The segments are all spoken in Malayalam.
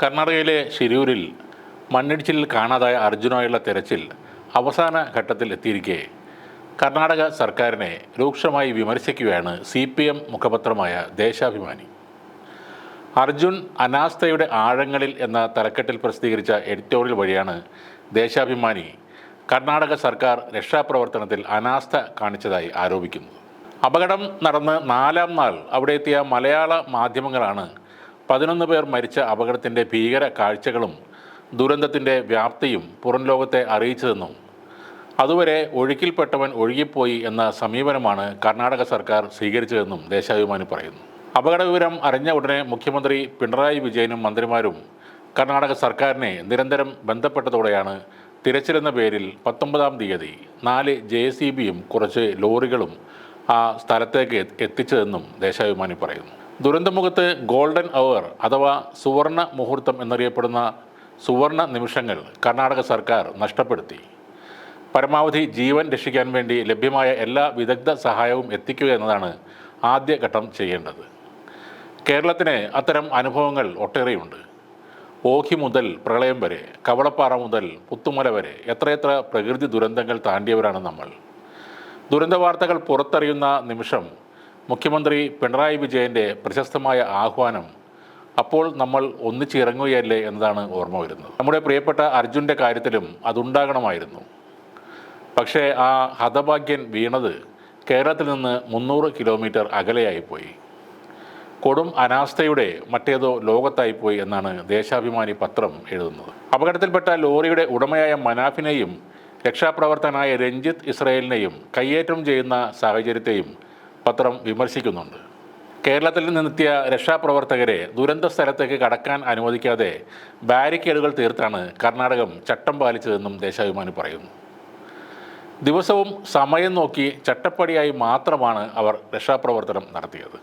കർണാടകയിലെ ശിരൂരിൽ മണ്ണിടിച്ചിലിൽ കാണാതായ അർജുനായുള്ള തെരച്ചിൽ അവസാന ഘട്ടത്തിൽ എത്തിയിരിക്കെ. കർണാടക സർക്കാരിനെ രൂക്ഷമായി വിമർശിക്കുകയാണ് സി പി എം മുഖപത്രമായ ദേശാഭിമാനി. അർജുൻ അനാസ്ഥയുടെ ആഴങ്ങളിൽ എന്ന തലക്കെട്ടിൽ പ്രസിദ്ധീകരിച്ച എഡിറ്റോറിയൽ വഴിയാണ് ദേശാഭിമാനി കർണാടക സർക്കാർ രക്ഷാപ്രവർത്തനത്തിൽ അനാസ്ഥ കാണിച്ചതായി ആരോപിക്കുന്നത്. അപകടം നടന്ന് നാലാം നാൾ അവിടെ എത്തിയ മലയാള മാധ്യമങ്ങളാണ് പതിനൊന്ന് പേർ മരിച്ച അപകടത്തിന്റെ ഭീകര കാഴ്ചകളും ദുരന്തത്തിന്റെ വ്യാപ്തിയും പുറം ലോകത്തെ അറിയിച്ചതെന്നും അതുവരെ ഒഴുക്കിൽപ്പെട്ടവൻ ഒഴുകിപ്പോയി എന്ന സമീപനമാണ് കർണാടക സർക്കാർ സ്വീകരിച്ചതെന്നും ദേശാഭിമാനി പറയുന്നു. അപകട വിവരം അറിഞ്ഞ ഉടനെ മുഖ്യമന്ത്രി പിണറായി വിജയനും മന്ത്രിമാരും കർണാടക സർക്കാരിനെ നിരന്തരം ബന്ധപ്പെട്ടതോടെയാണ് തിരച്ചിലെന്ന പേരിൽ പത്തൊമ്പതാം തീയതി നാല് ജെ സി ബിയും കുറച്ച് ലോറികളും ആ സ്ഥലത്തേക്ക് എത്തിച്ചതെന്നും ദേശാഭിമാനി പറയുന്നു. ദുരന്തമുഖത്ത് ഗോൾഡൻ അവർ അഥവാ സുവർണ മുഹൂർത്തം എന്നറിയപ്പെടുന്ന സുവർണ നിമിഷങ്ങൾ കർണാടക സർക്കാർ നഷ്ടപ്പെടുത്തി. പരമാവധി ജീവൻ രക്ഷിക്കാൻ വേണ്ടി ലഭ്യമായ എല്ലാ വിദഗ്ധ സഹായവും എത്തിക്കുക എന്നതാണ് ആദ്യഘട്ടം ചെയ്യേണ്ടത്. കേരളത്തിന് അത്തരം അനുഭവങ്ങൾ ഒട്ടേറെയുണ്ട്. ഓഖി മുതൽ പ്രളയം വരെ കവളപ്പാറ മുതൽ പുത്തുമല വരെ എത്രയെത്ര പ്രകൃതി ദുരന്തങ്ങൾ താണ്ടിയവരാണ് നമ്മൾ. ദുരന്ത വാർത്തകൾ പുറത്തറിയുന്ന നിമിഷം മുഖ്യമന്ത്രി പിണറായി വിജയന്റെ പ്രശസ്തമായ ആഹ്വാനം അപ്പോൾ നമ്മൾ ഒന്നിച്ചിറങ്ങുകയല്ലേ എന്നതാണ് ഓർമ്മ വരുന്നത്. നമ്മുടെ പ്രിയപ്പെട്ട അർജുന്റെ കാര്യത്തിലും അതുണ്ടാകണമായിരുന്നു. പക്ഷേ ആ ഹതഭാഗ്യൻ വീണത് കേരളത്തിൽ നിന്ന് മുന്നൂറ് കിലോമീറ്റർ അകലെയായിപ്പോയി. കൊടും അനാസ്ഥയുടെ മറ്റേതോ ലോകത്തായിപ്പോയി എന്നാണ് ദേശാഭിമാനി പത്രം എഴുതുന്നത്. അപകടത്തിൽപ്പെട്ട ലോറിയുടെ ഉടമയായ മനാഫിനെയും രക്ഷാപ്രവർത്തകനായ രഞ്ജിത്ത് ഇസ്രയേലിനെയും കയ്യേറ്റം ചെയ്യുന്ന സാഹചര്യത്തെയും പത്രം വിമർശിക്കുന്നുണ്ട്. കേരളത്തിൽ നിന്നെത്തിയ രക്ഷാപ്രവർത്തകരെ ദുരന്ത സ്ഥലത്തേക്ക് കടക്കാൻ അനുവദിക്കാതെ ബാരിക്കേഡുകൾ തീർത്താണ് കർണാടകം ചട്ടം പാലിച്ചതെന്നും ദേശാഭിമാനി പറയുന്നു. ദിവസവും സമയം നോക്കി ചട്ടപ്പടിയായി മാത്രമാണ് അവർ രക്ഷാപ്രവർത്തനം നടത്തിയത്.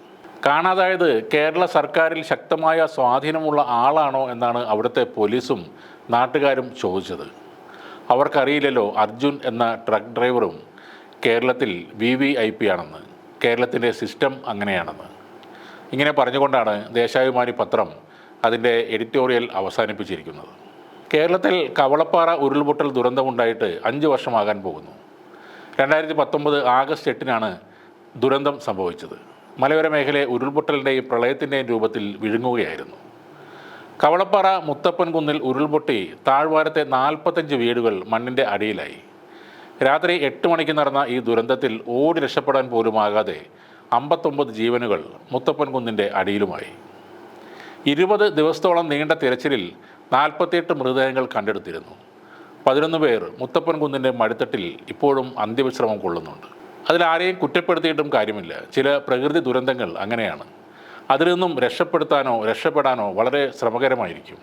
കാണാതായത് കേരള സർക്കാരിൽ ശക്തമായ സ്വാധീനമുള്ള ആളാണോ എന്നാണ് അവിടുത്തെ പോലീസും നാട്ടുകാരും ചോദിച്ചത്. അവർക്കറിയില്ലല്ലോ അർജുൻ എന്ന ട്രക്ക് ഡ്രൈവറും കേരളത്തിൽ വി വി ഐ പി ആണെന്ന്. കേരളത്തിന്റെ സിസ്റ്റം അങ്ങനെയാണെന്ന്. ഇങ്ങനെ പറഞ്ഞുകൊണ്ടാണ് ദേശാഭിമാനി പത്രം അതിന്റെ എഡിറ്റോറിയൽ അവസാനിപ്പിച്ചിരിക്കുന്നത്. കേരളത്തിൽ കവളപ്പാറ ഉരുൾപൊട്ടൽ ദുരന്തമുണ്ടായിട്ട് അഞ്ച് വർഷമാകാൻ പോകുന്നു. രണ്ടായിരത്തി പത്തൊമ്പത് ആഗസ്റ്റ് എട്ടിനാണ് ദുരന്തം സംഭവിച്ചത്. മലയോര മേഖലയെ ഉരുൾപൊട്ടലിന്റെയും പ്രളയത്തിന്റെയും രൂപത്തിൽ വിഴുങ്ങുകയായിരുന്നു. കവളപ്പാറ മുത്തപ്പൻകുന്നിൽ ഉരുൾപൊട്ടി താഴ്വാരത്തെ നാൽപ്പത്തഞ്ച് വീടുകൾ മണ്ണിന്റെ അടിയിലായി. രാത്രി എട്ട് മണിക്ക് നടന്ന ഈ ദുരന്തത്തിൽ ഓടി രക്ഷപ്പെടാൻ പോലുമാകാതെ അമ്പത്തൊമ്പത് ജീവനുകൾ മുത്തപ്പൻ കുന്നിന്റെ അടിയിലുമായി. ഇരുപത് ദിവസത്തോളം നീണ്ട തിരച്ചിലിൽ നാൽപ്പത്തിയെട്ട് മൃതദേഹങ്ങൾ കണ്ടെടുത്തിരുന്നു. പതിനൊന്ന് പേർ മുത്തപ്പൻ കുന്നിന്റെ മടിത്തട്ടിൽ ഇപ്പോഴും അന്ത്യവിശ്രമം കൊള്ളുന്നുണ്ട്. അതിലാരെയും കുറ്റപ്പെടുത്തിയിട്ടും കാര്യമില്ല. ചില പ്രകൃതി ദുരന്തങ്ങൾ അങ്ങനെയാണ്. അതിൽ നിന്നും രക്ഷപ്പെടുത്താനോ രക്ഷപ്പെടാനോ വളരെ ശ്രമകരമായിരിക്കും.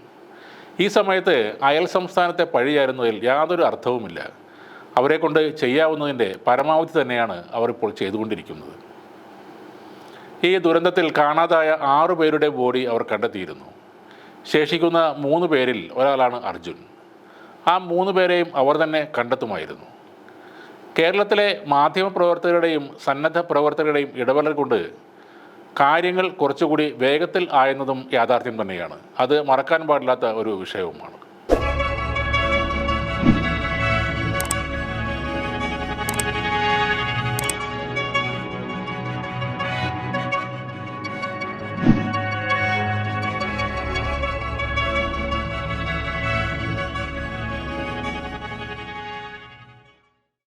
ഈ സമയത്ത് അയൽ സംസ്ഥാനത്തെ പഴിയായിരുന്നതിൽ യാതൊരു അർത്ഥവുമില്ല. അവരെ കൊണ്ട് ചെയ്യാവുന്നതിന്റെ പരമാവധി തന്നെയാണ് അവർ ഇപ്പോൾ ചെയ്തുകൊണ്ടിരിക്കുന്നത്. ഈ ദുരന്തത്തിൽ കാണാതായ ആറു പേരുടെ ബോഡി അവർ കണ്ടെത്തിയിരുന്നു. ശേഷിക്കുന്ന മൂന്ന് പേരിൽ ഒരാളാണ് അർജുൻ. ആ മൂന്ന് പേരെയും അവർ തന്നെ കണ്ടെത്തുമായിരുന്നു. കേരളത്തിലെ മാധ്യമപ്രവർത്തകരുടെയും സന്നദ്ധ പ്രവർത്തകരുടെയും ഇടപെടൽ കൊണ്ട് കാര്യങ്ങൾ കുറച്ചുകൂടി വേഗത്തിൽ ആയെന്നതും യാഥാർത്ഥ്യം തന്നെയാണ്. അത് മറക്കാൻ പാടില്ലാത്ത ഒരു വിഷയവുമാണ്.